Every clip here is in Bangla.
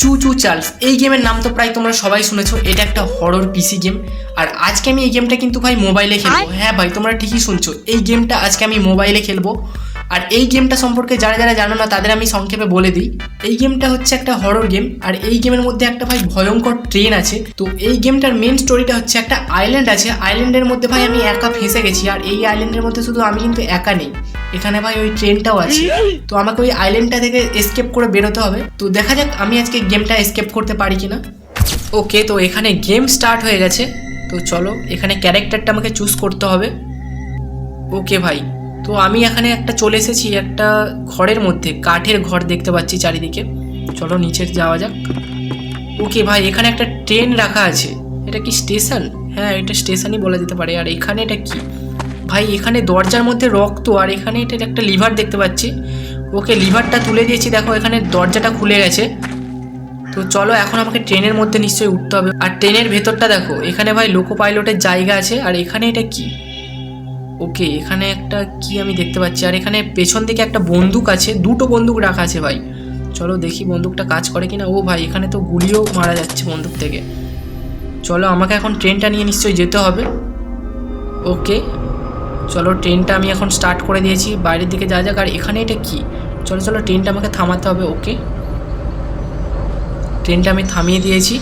চু চু চার্লস এই গেমের নাম তো প্রায় তোমরা সবাই শুনেছো। এটা একটা হরর পিসি গেম আর আজকে আমি এই গেমটা কিন্তু ভাই মোবাইলে খেলব। হ্যাঁ ভাই তোমরা ঠিকই শুনছো। এই গেমটা আজকে আমি মোবাইলে খেলব। আর এই গেমটা সম্পর্কে যারা যারা জানো না তাদের আমি সংক্ষেপে বলে দিই। এই গেমটা হচ্ছে একটা হরর গেম আর এই গেমের মধ্যে একটা ভাই ভয়ঙ্কর ট্রেন আছে। তো এই গেমটার মেন স্টোরিটা হচ্ছে একটা আইল্যান্ড আছে। আইল্যান্ডের মধ্যে ভাই আমি একা ফেঁসে গেছি। আর এই আইল্যান্ডের মধ্যে শুধু আমি কিন্তু একা নেই। এখানে ভাই ওই ট্রেনটাও আছে। তো আমাকে ওই আইল্যান্ডটা থেকে এসকেপ করে বেরোতে হবে। তো দেখা যাক আমি আজকে গেমটা এসকেপ করতে পারি কিনা। ওকে তো এখানে গেম স্টার্ট হয়ে গেছে। তো চলো, এখানে ক্যারেক্টারটা আমাকে চুজ করতে হবে। ওকে ভাই। তো আমি এখানে একটা চলে এসেছি, একটা ঘরের মধ্যে, কাঠের ঘর দেখতে পাচ্ছি চারিদিকে। চলো নিচে যাওয়া যাক। ওকে ভাই, এখানে একটা ট্রেন রাখা আছে। এটা কি স্টেশন হ্যাঁ এটা স্টেশনই বলা যেতে পারে। আর এখানে এটা কি? ভাই, এখানে দরজার মধ্যে রক্ত আর এখানে এটা একটা লিভার দেখতে পাচ্ছি। ওকে লিভারটা তুলে দিয়েছি, দেখো এখানে দরজাটা খুলে গেছে। তো চলো এখন আমাকে ট্রেনের মধ্যে নিশ্চয়ই উঠতে হবে। আর ট্রেনের ভেতরটা দেখো, এখানে ভাই লোকো পাইলটের জায়গা আছে, আর এখানে এটা কি? ওকে, এখানে একটা কি আমি দেখতে পাচ্ছি, আর এখানে পেছন দিকে একটা বন্দুক আছে, দুটো বন্দুক রাখা আছে ভাই। চলো দেখি বন্দুকটা কাজ করে কিনা। ও ভাই, এখানে তো গুলিও মারা যাচ্ছে বন্দুক থেকে। চলো আমাকে এখন ট্রেনটা নিয়ে নিশ্চয়ই যেতে হবে। ওকে চলো ট্রেনটা আমি এখন স্টার্ট করে দিয়েছি, বাইরের দিকে যা যাক, আর এখানে এটা কি? চলো চলো, ট্রেনটা আমাকে থামাতে হবে ওকে ট্রেনটা আমি থামিয়ে দিয়েছি।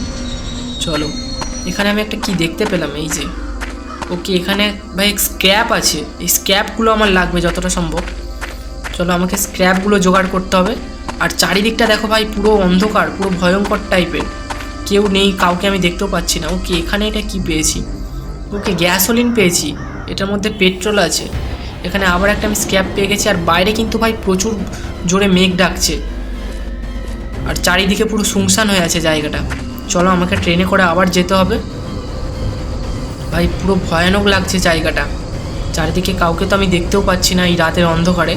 চলো, এখানে আমি একটা কি দেখতে পেলাম, এই যে। ওকে এখানে ভাই স্ক্র্যাপ আছে, এই স্ক্র্যাপগুলো আমার লাগবে যতটা সম্ভব। চলো, আমাকে স্ক্র্যাপগুলো জোগাড় করতে হবে। আর চারিদিকটা দেখো ভাই, পুরো অন্ধকার, পুরো ভয়ঙ্কর টাইপের কেউ নেই, কাউকে আমি দেখতেও পাচ্ছি না। ওকে এখানে এটা কি পেয়েছি? ওকে গ্যাসোলিন পেয়েছি। এটার মধ্যে পেট্রোল আছে। এখানে আবার একটা আমি স্ক্যাপ পেয়ে গেছি, আর বাইরে কিন্তু ভাই প্রচুর জোরে মেঘ ডাকছে। আর চারিদিকে পুরো শুনশান হয়ে আছে জায়গাটা। চলো আমাকে ট্রেনে করে আবার যেতে হবে। ভাই পুরো ভয়ানক লাগছে জায়গাটা। চারিদিকে কাউকে তো আমি দেখতেও পাচ্ছি না এই রাতের অন্ধকারে।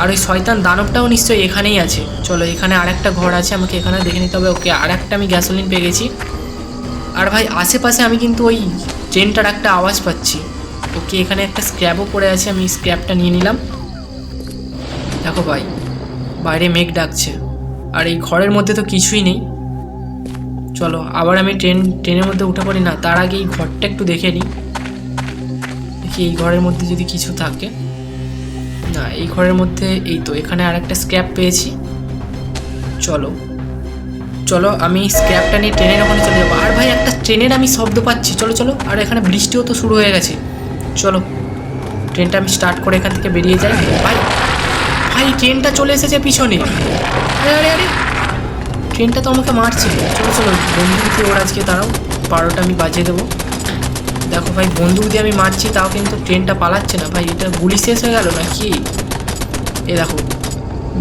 আর ওই শয়তান দানবটাও নিশ্চয়ই এখানেই আছে। চলো এখানে আর একটা ঘর আছে, আমাকে এখানে দেখে নিতে হবে। ওকে আর একটা আমি গ্যাসোলিন পেয়ে গেছি। আর ভাই, আশেপাশে আমি কিন্তু ওই ট্রেনটার একটা আওয়াজ পাচ্ছি। ওকে এখানে একটা স্ক্র্যাপও পড়ে আছে, আমি স্ক্র্যাপটা নিয়ে নিলাম। দেখো ভাই, বাইরে মেঘ ডাকছে। আর এই ঘরের মধ্যে তো কিছুই নেই। চলো, আবার আমি ট্রেন, ট্রেনের মধ্যে উঠে পড়ি। না, তার আগে এই ঘরটা একটু দেখে নিই। দেখি এই ঘরের মধ্যে যদি কিছু থাকে। না, এই ঘরের মধ্যে এই তো, এখানে আর একটা স্ক্র্যাপ পেয়েছি। চলো চলো, আমি স্ক্র্যাপটা নিয়ে ট্রেনের ওখানে চলে যাব। আর ভাই, একটা ট্রেনের আমি শব্দ পাচ্ছি। চলো চলো। আর এখানে বৃষ্টিও তো শুরু হয়ে গেছে। চলো, ট্রেনটা আমি স্টার্ট করে এখান থেকে বেরিয়ে যাই। ভাই ভাই, ট্রেনটা চলে এসেছে পিছনে। আরে আরে ট্রেনটা তো আমাকে মারছে। চলো চলো বন্দুক দিয়ে ওর আজকে দাঁড়াও। বারোটা আমি বাজিয়ে দেবো। দেখো ভাই বন্দুক দিয়ে আমি মারছি, তাও কিন্তু ট্রেনটা পালাচ্ছে না। ভাই, এটা গুলি শেষ হয়ে গেল না কি এ দেখো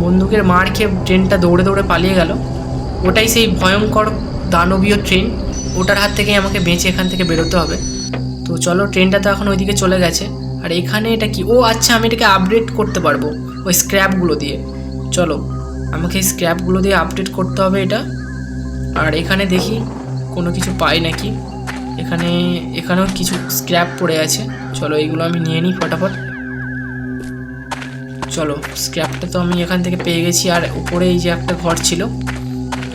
বন্দুকের মার খেয়ে ট্রেনটা দৌড়ে দৌড়ে পালিয়ে গেল। ওটাই সেই ভয়ঙ্কর দানবীয় ট্রেন ওটার হাত থেকেই আমাকে বেঁচে এখান থেকে বেরোতে হবে। তো চলো ট্রেনটা তো এখন ওইদিকে চলে গেছে। আর এখানে এটা কি? ও আচ্ছা আমি এটাকে আপডেট করতে পারব ওই স্ক্র্যাপগুলো দিয়ে। চলো, আমাকে এই স্ক্র্যাপগুলো দিয়ে আপডেট করতে হবে এটা। আর এখানে দেখি কোনো কিছু পাই নাকি। এখানে, এখানেও কিছু স্ক্র্যাপ পড়ে আছে। চলো, এইগুলো আমি নিয়ে নিই ফটাফট। চলো স্ক্র্যাপটা তো আমি এখান থেকে পেয়ে গেছি। আর উপরে এই যে একটা ঘর ছিল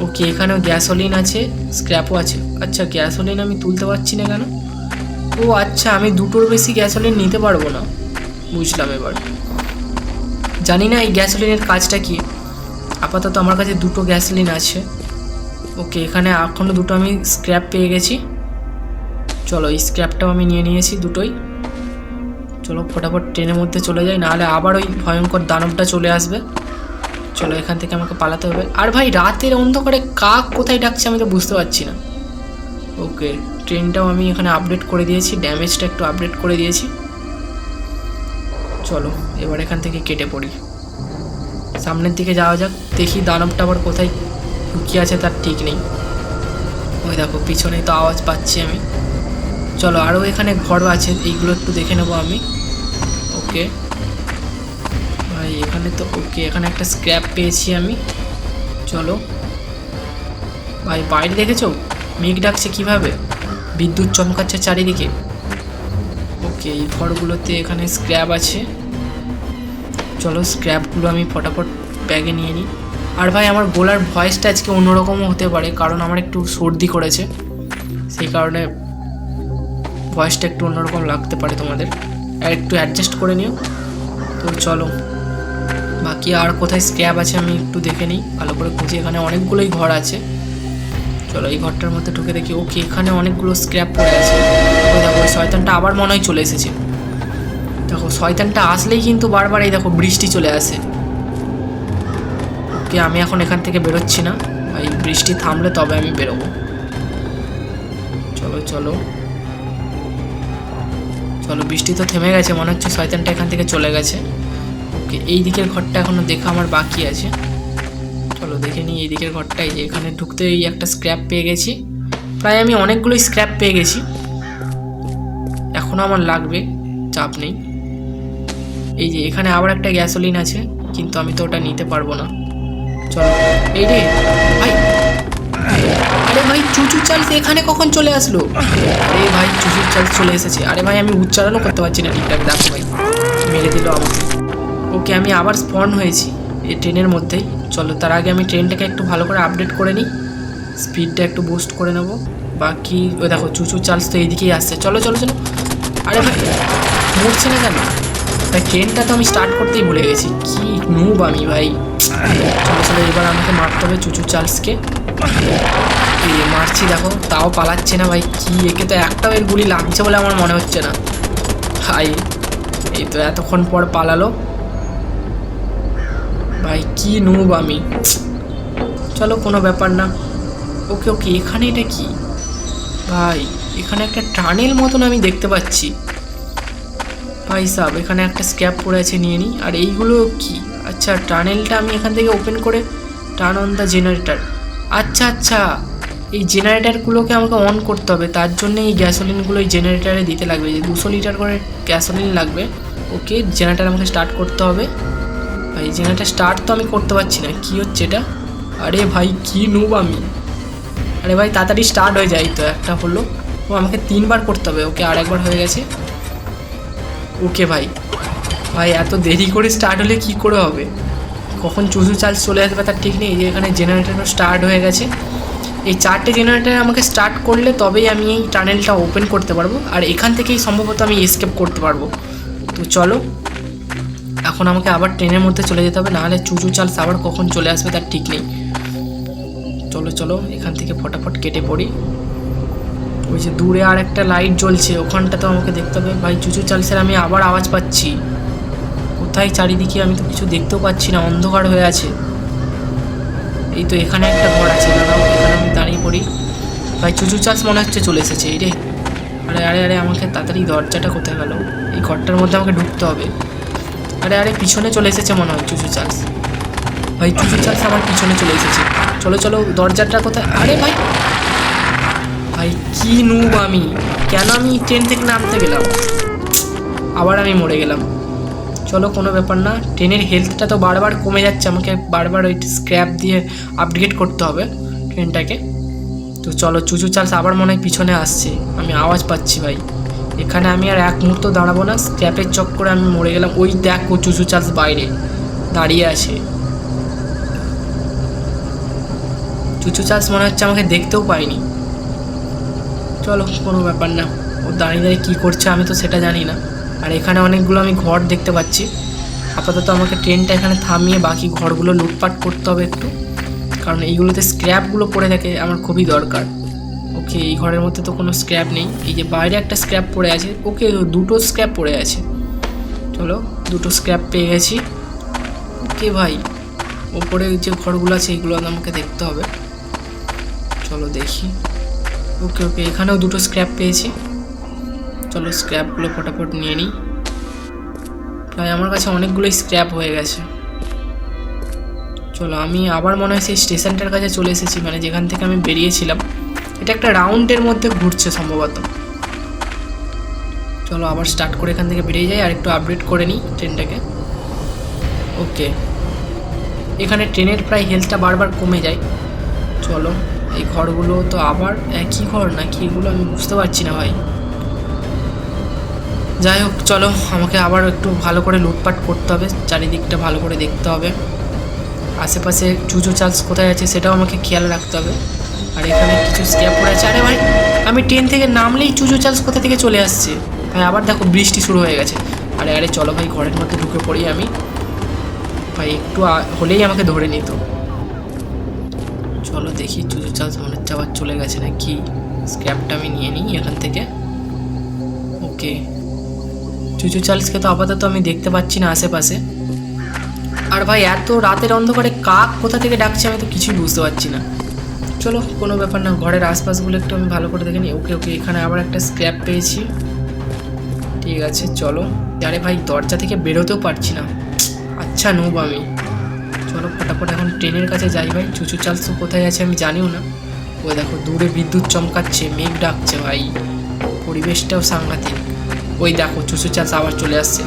ওকে, এখানেও গ্যাসোলিন আছে স্ক্র্যাপও আছে। আচ্ছা গ্যাসোলিন আমি তুলতে পারছি না কেন? ও আচ্ছা আমি দুটোর বেশি গ্যাসোলিন নিতে পারব না। বুঝলাম এবার। জানি না এই গ্যাসোলিনের কাজটা কি। আপাতত আমার কাছে দুটো গ্যাসোলিন আছে। ওকে, এখানে এখনও দুটো আমি স্ক্র্যাপ পেয়ে গেছি। চলো, এই স্ক্র্যাপটাও আমি নিয়ে নিয়েছি দুটোই। চলো, ফটাফট ট্রেনের মধ্যে চলে যাই, নাহলে আবার ওই ভয়ঙ্কর দানবটা চলে আসবে। চলো, এখান থেকে আমাকে পালাতে হবে। আর ভাই, রাতের অন্ধকারে কাক কোথায় ডাকছে আমি তো বুঝতে পারছি না। ওকে, ট্রেনটাও আমি এখানে আপডেট করে দিয়েছি ড্যামেজটা একটু আপডেট করে দিয়েছি। চলো, এবার এখান থেকে কেটে পড়ি। সামনের দিকে যাওয়া যাক, দেখি দানবটা আবার কোথায় লুকিয়ে আছে, তার ঠিক নেই। ওই দেখো পিছনে তো আওয়াজ পাচ্ছি আমি। চলো আরও এখানে ঘর আছে, এইগুলো একটু দেখে নেব আমি। ওকে। এখানে তো, ওকে, এখানে একটা স্ক্র্যাপ পেয়েছি আমি। চলো। ভাই, বাইরে দেখেছ? মেঘ ডাকছে কীভাবে? বিদ্যুৎ চমকাচ্ছে চারিদিকে। ওকে, এই ঘরগুলোতে এখানে স্ক্র্যাপ আছে। চলো স্ক্র্যাপগুলো আমি ফটাফট ব্যাগে নিয়ে নিই। আর ভাই, আমার গোলার ভয়েসটা আজকে অন্যরকমও হতে পারে, কারণ আমার একটু সর্দি করেছে। সেই কারণে ভয়েসটা একটু অন্যরকম লাগতে পারে তোমাদের। আর একটু অ্যাডজাস্ট করে নিও। তো চলো। বাকি আর কোথায় স্ক্যাব আছে আমি একটু দেখে নিই। ভালো করে খুঁজি এখানে অনেকগুলোই ঘর আছে। চলো এই ঘরটার মধ্যে ঢুকে দেখি। ওকে, এখানে অনেকগুলো স্ক্র্যাপ পড়ে আছে। দেখো, ওই শয়তানটা আবার মনে হয় চলে এসেছে। দেখো, শয়তানটা আসলেই কিন্তু বারবার এই দেখো বৃষ্টি চলে আসে। ওকে, আমি এখন এখান থেকে বেরোচ্ছি না। এই বৃষ্টি থামলে তবে আমি বেরোবো। চলো চলো। চলো, বৃষ্টি তো থেমে গেছে, মনে হচ্ছে শয়তানটা এখান থেকে চলে গেছে। ওকে, এই দিকের ঘরটা এখনও দেখা, আমার বাকি আছে। চলো দেখে নিই এই দিকের ঘরটাই যে এখানে ঢুকতে এই একটা স্ক্র্যাপ পেয়ে গেছি। প্রায় আমি অনেকগুলোই স্ক্র্যাপ পেয়ে গেছি। এখনও আমার লাগবে, চাপ নেই। এই যে এখানে আবার একটা গ্যাসোলিন আছে, কিন্তু আমি তো ওটা নিতে পারব না। চলো, এই রে, ভাই, আরে ভাই, চুচুর চার্লস এখানে কখন চলে আসলো? আরে ভাই, চুচুর চার্লস চলে এসেছে। আরে ভাই, আমি উচ্চারণও করতে পারছি না ঠিকঠাক, দেখো ভাই। মেরে দিল আমাকে। ওকে আমি আবার স্পন হয়েছি। এই ট্রেনের মধ্যেই। চলো, তার আগে আমি ট্রেনটাকে একটু ভালো করে আপডেট করে নিই। স্পিডটা একটু বুস্ট করে নেব। বাকি ওই দেখো, চুচু চার্লস তো এইদিকেই আসছে। চলো চলো চলো। আরে ভাই, মরছে না কেন? ভাই, ট্রেনটা তো আমি স্টার্ট করতেই ভুলে গেছি। কি নুব আমি ভাই। চলো চলো, এবার আমাকে মারতে হবে চুচু চার্লসকে মারছি, দেখো, তাও পালাচ্ছে না ভাই। কি, একে তো একটাও এর গুলি লাগছে বলে আমার মনে হচ্ছে না। ভাই এই তো এতক্ষণ পর পালালো। ভাই, কি নুব আমি? চলো, কোনো ব্যাপার না। ওকে ওকে, এখানে এটা কি? ভাই, এখানে একটা টানেল মতন আমি দেখতে পাচ্ছি। ভাই সাব, এখানে একটা স্ক্যাপ পড়ে আছে, নিয়ে নিই আর এইগুলো কি? আচ্ছা টানেলটা আমি এখান থেকে ওপেন করে টার্ন অন দ্য জেনারেটার। আচ্ছা আচ্ছা এই জেনারেটারগুলোকে আমাকে অন করতে হবে। তার জন্য এই গ্যাসোলিনগুলো এই জেনারেটারে দিতে লাগবে। যে দুশো লিটার করে গ্যাসোলিন লাগবে, ওকে জেনারেটার আমাকে স্টার্ট করতে হবে। ভাই জেনারেটার স্টার্ট তো আমি করতে পারছি না। কী হচ্ছে এটা? আরে ভাই, কী নুব আমি? আরে ভাই, তাড়াতাড়ি স্টার্ট হয়ে যায় তো একটা হলো। ও আমাকে তিনবার করতে হবে, ওকে আর একবার হয়ে গেছে। ওকে ভাই ভাই, এত দেরি করে স্টার্ট হলে কি করে হবে? কখন চুজু চার্জ চলে আসবে তার ঠিক নেই যে এখানে জেনারেটারও স্টার্ট হয়ে গেছে। এই চারটে জেনারেটার আমাকে স্টার্ট করলে তবেই আমি এই টানেলটা ওপেন করতে পারব, আর এখান থেকেই সম্ভবত আমি এসকেপ করতে পারব। তো চলো এখন আমাকে আবার ট্রেনের মধ্যে চলে যেতে হবে, নাহলে চুচু চার্জ আবার কখন চলে আসবে তার ঠিক নেই। চলো চলো, এখান থেকে ফটাফট কেটে পড়ি। ওই যে দূরে আর একটা লাইট জ্বলছে ওখানটা তো আমাকে দেখতে হবে। ভাই, চুচু চালসের আমি আবার আওয়াজ পাচ্ছি। কোথায় চারিদিকে আমি তো কিছু দেখতেও পাচ্ছি না, অন্ধকার হয়ে আছে। এই তো এখানে একটা ঘর আছে, দাঁড়াও, এখানে আমি দাঁড়িয়ে পড়ি। ভাই, চুচু চার্জ মনে হচ্ছে চলে এসেছে, এই রে। আরে আরে আরে, আমাকে তাড়াতাড়ি দরজাটা কোথায় গেল? এই ঘরটার মধ্যে আমাকে ঢুকতে হবে। আরে আরে, পিছনে চলে এসেছে মনে হয় চুচু চার্জ। ভাই চুচু চার্জ আমার পিছনে চলে এসেছে। চলো চলো, দরজাটা কোথায়? আরে ভাই ভাই, কি নুব আমি। কেন আমি ট্রেন থেকে নামতে গেলাম? আবার আমি মরে গেলাম। চলো, কোনো ব্যাপার না, ট্রেনের হেলথটা তো বারবার কমে যাচ্ছে। আমাকে বারবার ওই স্ক্র্যাপ দিয়ে আপগ্রেড করতে হবে ট্রেনটাকে। তো চলো চুচু চার্জ আবার মনে হয় পিছনে আসছে। আমি আওয়াজ পাচ্ছি, ভাই। এখানে আমি আর এক মুহূর্ত দাঁড়াবো না, স্ক্র্যাপের চক্করে আমি মরে গেলাম। ওই দেখ ও চুচু চার্জ বাইরে, দাঁড়িয়ে আছে। চুচু চাষ মনে হচ্ছে আমাকে দেখতেও পাইনি। চলো, কোনো ব্যাপার না। ও দাঁড়িয়ে দাঁড়িয়ে কী করছে আমি তো সেটা জানি না। আর এখানে অনেকগুলো আমি ঘর দেখতে পাচ্ছি। আপাতত আমাকে ট্রেনটা এখানে থামিয়ে বাকি ঘরগুলো লুটপাট করতে হবে একটু। কারণ এইগুলোতে স্ক্র্যাপগুলো পড়ে থাকে, আমার খুবই দরকার। ওকে এই ঘরের মধ্যে তো কোনো স্ক্র্যাপ নেই। এই যে বাইরে একটা স্ক্র্যাপ পড়ে আছে, ওকে দুটো স্ক্র্যাপ পড়ে আছে। চলো, দুটো স্ক্র্যাপ পেয়ে গেছি। ওকে ভাই, ওপরে যে ঘরগুলো আছে এইগুলো আমাকে দেখতে হবে। চলো দেখি। ওকে ওকে, এখানেও দুটো স্ক্র্যাপ পেয়েছি। চলো স্ক্র্যাপগুলো ফটাফট নিয়ে নিই। প্রায় আমার কাছে অনেকগুলোই স্ক্র্যাপ হয়ে গেছে। চলো, আমি আবার মনে হয় সেই স্টেশনটার কাছে চলে এসেছি মানে যেখান থেকে আমি বেরিয়েছিলাম। এটা একটা রাউন্ডের মধ্যে ঘুরছে সম্ভবত। চলো আবার স্টার্ট করে এখান থেকে বেরিয়ে যাই আর একটু আপডেট করে নিই ট্রেনটাকে ওকে এখানে ট্রেনের প্রায় হেলথটা বারবার কমে যায়। চলো, এই ঘরগুলো তো আবার একই ঘর নাকি এগুলো আমি বুঝতে পারছি না ভাই। যাই হোক, চলো, আমাকে আবার একটু ভালো করে লুটপাট করতে হবে, চারিদিকটা ভালো করে দেখতে হবে। আশেপাশে চুচো চার্জ কোথায় আছে সেটাও আমাকে খেয়াল রাখতে হবে। আর এখানে কিছু স্ক্যাপ পড়ে আছে। আরে ভাই, আমি ট্রেন থেকে নামলেই চুচো চার্জ কোথা থেকে চলে আসছে? ভাই, আবার দেখো বৃষ্টি শুরু হয়ে গেছে। আরে আরে, চলো ভাই, ঘরের মধ্যে ঢুকে পড়ি আমি। ভাই, একটু হলেই আমাকে ধরে নিত। চলো দেখি চুচো চার্জ মনে হচ্ছে আবার চলে গেছে না কি স্ক্র্যাপটা আমি নিয়ে নিই এখান থেকে। ওকে। চুচু চার্লসকে তো আপাতত আমি দেখতে পাচ্ছি না আশেপাশে। আর ভাই, এত রাতের অন্ধকারে কাক কোথা থেকে ডাকছে আমি তো কিছুই বুঝতে পারছি না। চলো, কোনো ব্যাপার না, ঘরের আশপাশগুলো একটু আমি ভালো করে দেখে নিই। ওকে ওকে, এখানে আবার একটা স্ক্র্যাপ পেয়েছি। ঠিক আছে, চলো। আরে ভাই, দরজা থেকে বেরোতেও পারছি না। আচ্ছা নোব আমি। চলো, ফটাফট এখন ট্রেনের কাছে যাই ভাই। চুচু চালস কোথায় আছে আমি জানিও না। ওই দেখো, দূরে বিদ্যুৎ চমকাচ্ছে, মেঘ ডাকছে ভাই। পরিবেশটাও সাংঘাতিক। ওই দেখো, চুচু চালস আবার চলে আসছে।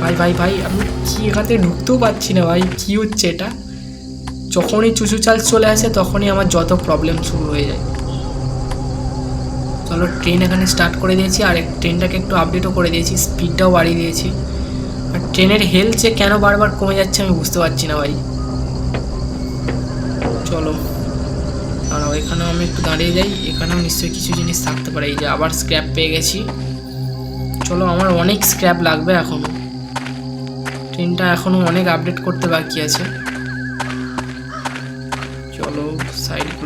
ভাই ভাই ভাই, আমি কি এখানে ঢুকতেও পারছি না ভাই, কি হচ্ছে এটা? যখনই চুচু চাল চলে আসে, তখনই আমার যত প্রবলেম শুরু হয়ে যায়। চলো ট্রেন এখানে স্টার্ট করে দিয়েছি, আর ট্রেনটাকে একটু আপডেটও করে দিয়েছি স্পিডটাও বাড়িয়ে দিয়েছি। আর ট্রেনের হেলথ যে কেন বারবার কমে যাচ্ছে আমি বুঝতে পারছি না ভাই। চলো। দাঁড়াও, এখানেও আমি একটু দাঁড়িয়ে যাই, এখানেও নিশ্চয়ই কিছু জিনিস থাকতে পারে। এই যে আবার স্ক্র্যাপ পেয়ে গেছি। চলো, আমার অনেক স্ক্র্যাপ লাগবে এখনও ট্রেনটা এখনও অনেক আপডেট করতে বাকি আছে।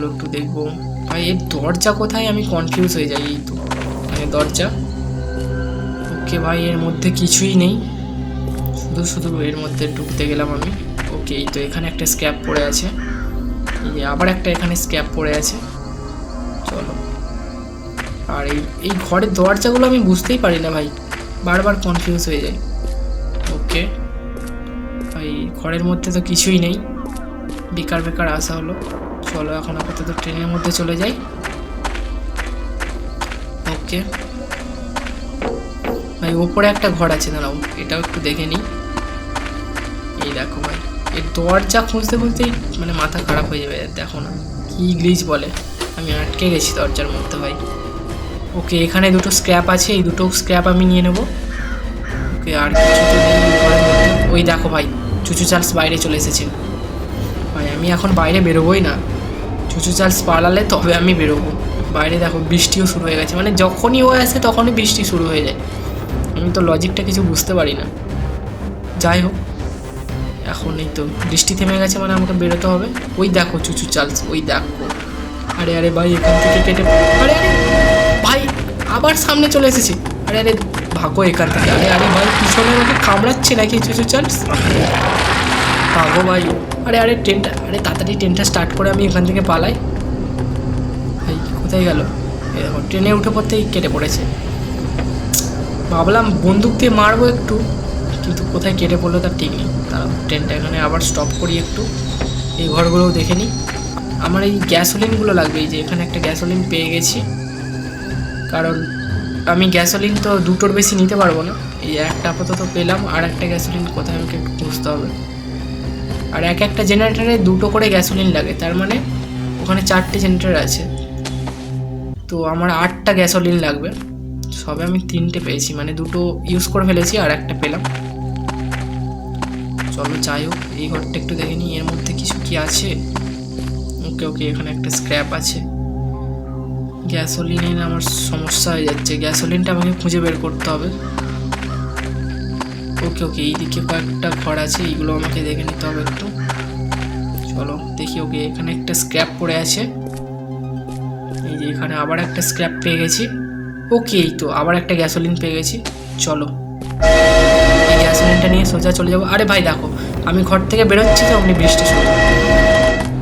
সাইডগুলো একটু দেখব। ভাই, এর দরজা কোথায়? আমি কনফিউজ হয়ে যাই এই তো। মানে দরজা। ওকে ভাই, এর মধ্যে কিছুই নেই। শুধু শুধু এর মধ্যে ঢুকতে গেলাম আমি। ওকে, এই তো এখানে একটা স্ক্যাপ পড়ে আছে। এই আবার একটা এখানে স্ক্যাপ পড়ে আছে। চলো। আর এই এই ঘরের দরজাগুলো আমি বুঝতেই পারি না ভাই। বারবার কনফিউজ হয়ে যায় ওকে। ভাই, ঘরের মধ্যে তো কিছুই নেই। বেকার বেকার আসা হলো। চলো, এখন আপাতত ট্রেনের মধ্যে চলে যাই। ওকে। ভাই, ওপরে একটা ঘর আছে, দাঁড়াও, এটাও একটু দেখে নিই। এই দেখো ভাই, এর দরজা খুঁজতে খুঁজতেই মানে মাথা খারাপ হয়ে যাবে, দেখো না, কি গ্লিচ বলে। আমি আটকে গেছি দরজার মধ্যে ভাই। ওকে, এখানে দুটো স্ক্র্যাপ আছে, এই দুটো স্ক্র্যাপ আমি নিয়ে নেব। ওকে, আর ওই দেখো ভাই চুচু চার্লস বাইরে চলে এসেছে। ভাই, আমি এখন বাইরে বেরোবোই না। চুচু চার্লস পালালে তবে আমি বেরোবো। বাইরে দেখো বৃষ্টিও শুরু হয়ে গেছে। মানে যখনই ও আসে তখনই বৃষ্টি শুরু হয়ে যায়। আমি তো লজিকটা কিছু বুঝতে পারি না। যাই হোক, এখন এই তো বৃষ্টি থেমে গেছে মানে আমাকে বেরোতে হবে। ওই দেখো চুচু চার্লস ওই দেখো। আরে আরে ভাই, এখান থেকে কেটে আরে আরে, ভাই, আবার সামনে চলে এসেছি। আরে আরে, ভাগো এখান থেকে। আরে আরে ভাই, পিছনে আমাকে কামড়াচ্ছে নাকি চুচু চার্লস ভাগো ভাই। আরে আরে, ট্রেনটা, আরে, তাড়াতাড়ি ট্রেনটা স্টার্ট করে আমি এখান থেকে পালাই। ভাই, কোথায় গেল? দেখো, ট্রেনে উঠে পড়তেই কেটে পড়েছে। ভাবলাম বন্দুক দিয়ে মারবো একটু, কিন্তু কোথায় কেটে পড়ল তার ঠিক নেই। তারা ট্রেনটা এখানে আবার স্টপ করি একটু। এই ঘরগুলোও দেখে নিই আমার এই গ্যাসোলিনগুলো লাগবে, এই যে এখানে একটা গ্যাসোলিন পেয়ে গেছি। কারণ আমি গ্যাসোলিন তো দুটোর বেশি নিতে পারব না। এই একটা আপাতত পেলাম, আর একটা গ্যাসোলিন কোথায় আমাকে একটু খুঁজতে হবে? আর এক একটা জেনারেটারে দুটো করে গ্যাসোলিন লাগে। তার মানে ওখানে চারটে জেনারেটার আছে। তো আমার আটটা গ্যাসোলিন লাগবে। সবে আমি তিনটে পেয়েছি। মানে দুটো ইউজ করে ফেলেছি আর একটা পেলাম। চলো যাই হোক, এই ঘরটা একটু দেখে নিই, এর মধ্যে কিছু কি আছে? ওকে ওকে, এখানে একটা স্ক্র্যাপ আছে। গ্যাসোলিনের আমার সমস্যা হয়ে যাচ্ছে। গ্যাসোলিনটা আমাকে খুঁজে বের করতে হবে। ওকে ওকে এইদিকে কয়েকটা ঘর আছে, এইগুলো আমাকে দেখে নিতে হবে একটু। চলো, দেখি ওকে এখানে একটা স্ক্র্যাপ পড়ে আছে। এই যে এখানে আবার একটা স্ক্র্যাপ পেয়ে গেছি। ওকে, এই তো, আবার একটা গ্যাসোলিন পেয়ে গেছি। চলো, এই গ্যাসোলিনটা নিয়ে সোজা চলে যাব। আরে ভাই, দেখো, আমি ঘর থেকে বেরোচ্ছি তো, আপনি বৃষ্টি শুরু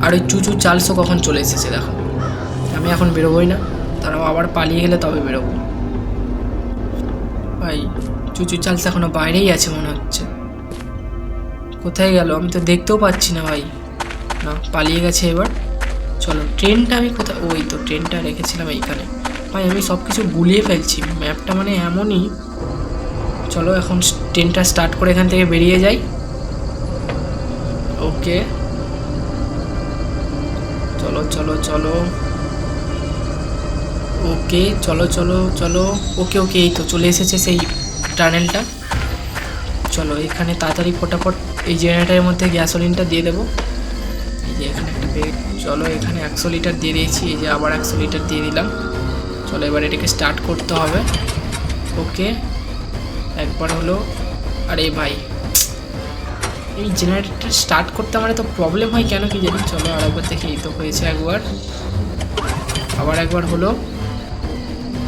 আর ওই চুচু চালসও কখন চলে এসেছে, দেখো। আমি এখন বেরোবোই না, তারাও আবার পালিয়ে গেলে তবে বেরোবো। ভাই চুচু চালস এখনও বাইরেই আছে মনে হচ্ছে। কোথায় গেল? আমি তো দেখতেও পাচ্ছি না ভাই। না, পালিয়ে গেছে এবার। চলো, ট্রেনটা আমি কোথায়? ওই তো ট্রেনটা রেখেছিলাম এইখানে। ভাই, আমি সব কিছু গুলিয়ে ফেলছি। ম্যাপটা মানে এমনই। চলো, এখন ট্রেনটা স্টার্ট করে এখান থেকে বেরিয়ে যাই। ওকে। চলো চলো চলো। ওকে, চলো চলো চলো। ওকে ওকে, এই তো চলে এসেছে সেই টানেলটা। চলো, এখানে তাড়াতাড়ি ফটাফট এই জেনারেটারের মধ্যে গ্যাসোলিনটা দিয়ে দেবো। এই যে এখানে একটা পেয়ে চলো, এখানে একশো লিটার দিয়ে দিয়েছি, এই যে আবার একশো লিটার দিয়ে দিলাম। চলো, এবার এটাকে স্টার্ট করতে হবে। ওকে, একবার হলো। আরে ভাই, এই জেনারেটর স্টার্ট করতে আমার তো প্রবলেম হয় কেন কি জানি? চলো আর একবার দেখি, এই তো হয়েছে একবার। আবার একবার হলো।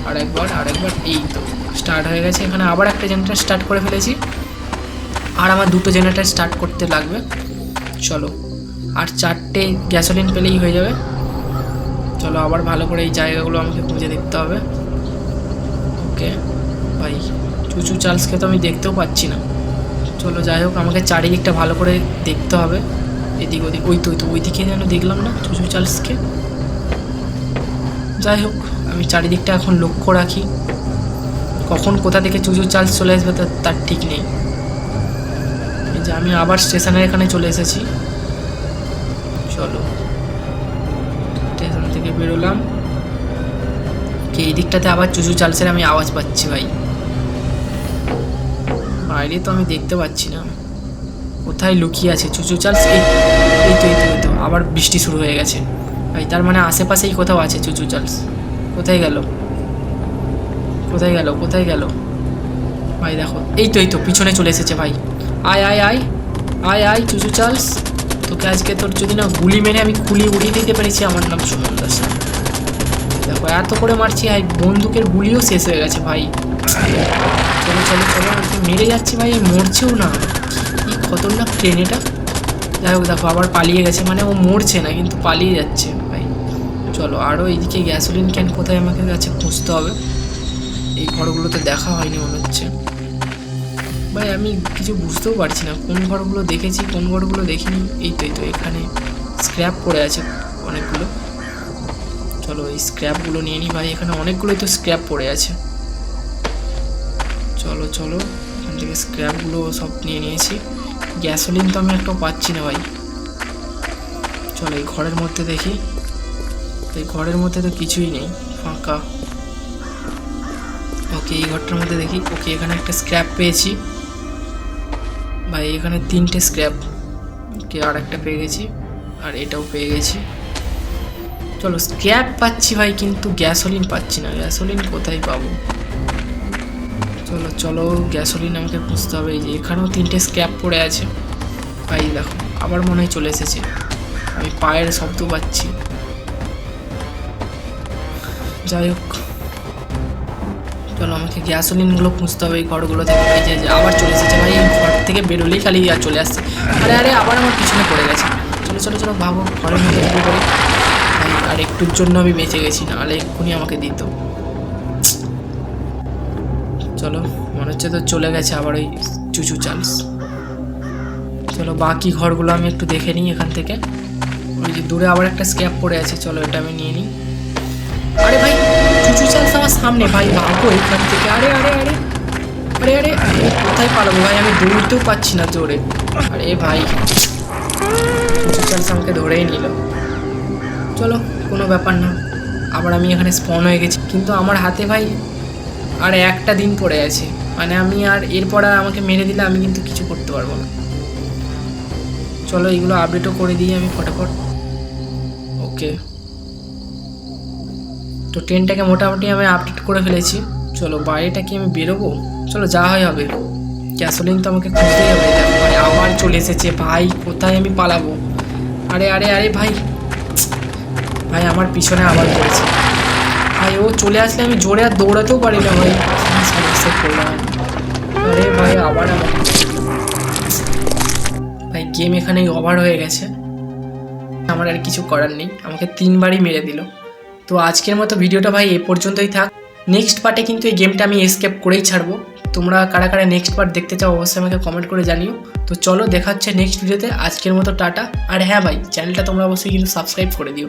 আর একবার আর একবার এই তো। স্টার্ট হয়ে গেছে। এখানে আবার একটা জেনারেটর স্টার্ট করে ফেলেছি। আর আমার দুটো জেনারেটর স্টার্ট করতে লাগবে। চলো, আর চারটে গ্যাসোলিন পেলেই হয়ে যাবে। চলো, আবার ভালো করে এই জায়গাগুলো আমাকে খুঁজে দেখতে হবে। ওকে ভাই চুচু চার্লসকে তো আমি দেখতেও পাচ্ছি না। চলো, যাই হোক, আমাকে চারিদিকটা ভালো করে দেখতে হবে। এদিক ওদিক, ওই তো ওই তো ওইদিকে যেন দেখলাম না চুচু চার্লসকে। যাই হোক, আমি চারিদিকটা এখন লক্ষ্য রাখি। কখন কোথা থেকে চুচু চার্লস চলে আসবে তার ঠিক নেই। যে আমি আবার স্টেশনের এখানে চলে এসেছি। চলো। স্টেশন থেকে বেরোলাম। কি, এই দিকটাতে আবার চুচু চালসের আমি আওয়াজ পাচ্ছি ভাই। বাইরে তো আমি দেখতে পাচ্ছি না। কোথায় লুকিয়ে আছে চুচু চালস এই এই তো এই তো এই তো। আবার বৃষ্টি শুরু হয়ে গেছে। ভাই, তার মানে আশেপাশেই কোথাও আছে চুচু চালস কোথায় গেল? কোথায় গেল কোথায় গেল? ভাই, দেখো, এই তো এই তো, পিছনে চলে এসেছে ভাই। আয় আয় আয় আয় আয়, চুচু চার্লস। তোকে আজকে তোর যদি না গুলি মেরে আমি খুলি উড়িয়ে দিতে পেরেছি, আমার নাম সুমন দাস। দেখো, এত করে মারছি আর বন্দুকের গুলিও শেষ হয়ে গেছে ভাই। চলো চলো চলো মেরে যাচ্ছি ভাই মরছেও না। কি খতরনাক ট্রেন এটা। যাই হোক, দেখো, আবার পালিয়ে গেছে মানে ও মরছে না, কিন্তু পালিয়ে যাচ্ছে ভাই। চলো আরও এইদিকে গ্যাসোলিন ক্যান কোথায় আমাকে কাছে খুঁজতে হবে। এই ঘরগুলোতে দেখা হয়নি মনে হচ্ছে। ভাই, আমি কিছু বুঝতেও পারছি না। কোন ঘরগুলো দেখেছি, কোন ঘরগুলো দেখিনি? এই তো এই তো, এখানে স্ক্র্যাপ পড়ে আছে অনেকগুলো। চলো এই স্ক্র্যাপগুলো নিয়ে নিই ভাই, এখানে অনেকগুলোই তো স্ক্র্যাপ পড়ে আছে। চলো চলো, এখান থেকে স্ক্র্যাপগুলো সব নিয়ে নিয়েছি। গ্যাসোলিন তো আমি একটাও পাচ্ছি না ভাই। চলো এই ঘরের মধ্যে দেখি। এই ঘরের মধ্যে তো কিছুই নেই, ফাঁকা। ওকে, এই ঘরটার মধ্যে দেখি, ওকে, এখানে একটা স্ক্র্যাপ পেয়েছি। ভাই, এখানে তিনটে স্ক্র্যাপ ওকে, আর একটা পেয়ে গেছি, আর এটাও পেয়ে গেছি। চলো স্ক্র্যাপ পাচ্ছি ভাই, কিন্তু গ্যাসোলিন পাচ্ছি না। গ্যাসোলিন কোথায় পাবো? চলো চলো গ্যাসোলিন আমাকে খুঁজতে হবে। যে, এখানেও তিনটে স্ক্র্যাপ পড়ে আছে। ভাই, দেখো, আবার মনে হয় চলে এসেছে। আমি পায়ের শব্দ পাচ্ছি। যাই হোক চলো, আমাকে গ্যাসোলিনগুলো খুঁজতে হবে, এই ঘরগুলো থেকে এই যে আবার চলে এসেছে ভাই, এই ঘর থেকে বেরোলেই খালি আর চলে আসছে। আরে আরে, আবার আমার পিছনে পড়ে গেছে। চলো চলো চলো, ভাবো, ঘরের মধ্যে ঢুকে পড়ি ভাই, আর একটুর জন্য আমি বেঁচে গেছি, নাহলে এক্ষুনি আমাকে দিত। চলো, মনে হচ্ছে তো চলে গেছে আবার ওই চুচু চার্লস চলো, বাকি ঘরগুলো আমি একটু দেখে নিই এখান থেকে। ওই যে দূরে আবার একটা স্ক্যাপ পড়ে আছে, চলো, এটা আমি নিয়ে নিই। আরে ভাই সামনে ভাই ভাগো এখান থেকে। আরে আরে আরে আরে আরে কোথায় পালাবো ভাই? আমি দৌড়তেও পাচ্ছি না জোরে। আরে ভাই চালস আমাকে ধরেই নিল। চলো, কোনো ব্যাপার না। আবার আমি এখানে স্পন হয়ে গেছি। কিন্তু আমার হাতে ভাই আর একটা দিন পড়ে আছে। মানে আমি আর এরপর আর আমাকে মেরে দিলে আমি কিন্তু কিছু করতে পারব না। চলো, এগুলো আপডেটও করে দিই আমি ফটাফট। ওকে তো ট্রেনটাকে মোটামুটি আমি আপডেট করে ফেলেছি। চলো বাইরেটা কি আমি বেরোবো? চলো যা হয় হবে। গ্যাসোলিন তো আমাকে খুঁজতেই হবে। ভাই আবার চলে এসেছে। ভাই, কোথায় আমি পালাবো? আরে আরে আরে ভাই। ভাই, আমার পিছনে আবার পড়েছে। ভাই, ও চলে আসলে আমি জোরে আর দৌড়াতেও পারি না ভাই। কি সমস্যায় পড়লাম আমি। আরে ভাই, আবার ভাই গেম এখানেই ওভার হয়ে গেছে। আমার আর কিছু করার নেই। আমাকে তিনবারই মেরে দিল। তো আজকের মতো ভিডিওটা ভাই এ পর্যন্তই থাক। নেক্সট পার্টে কিন্তু এই গেমটা আমি এসকেপ করেই ছাড়বো। তোমরা কারা কারা নেক্সট পার্ট দেখতে চাও অবশ্যই আমাকে কমেন্ট করে জানিও। তো চলো দেখাচ্ছে নেক্সট ভিডিওতে আজকের মতো টাটা। আর হ্যাঁ ভাই চ্যানেলটা তোমরা অবশ্যই কিন্তু সাবস্ক্রাইব করে দিও।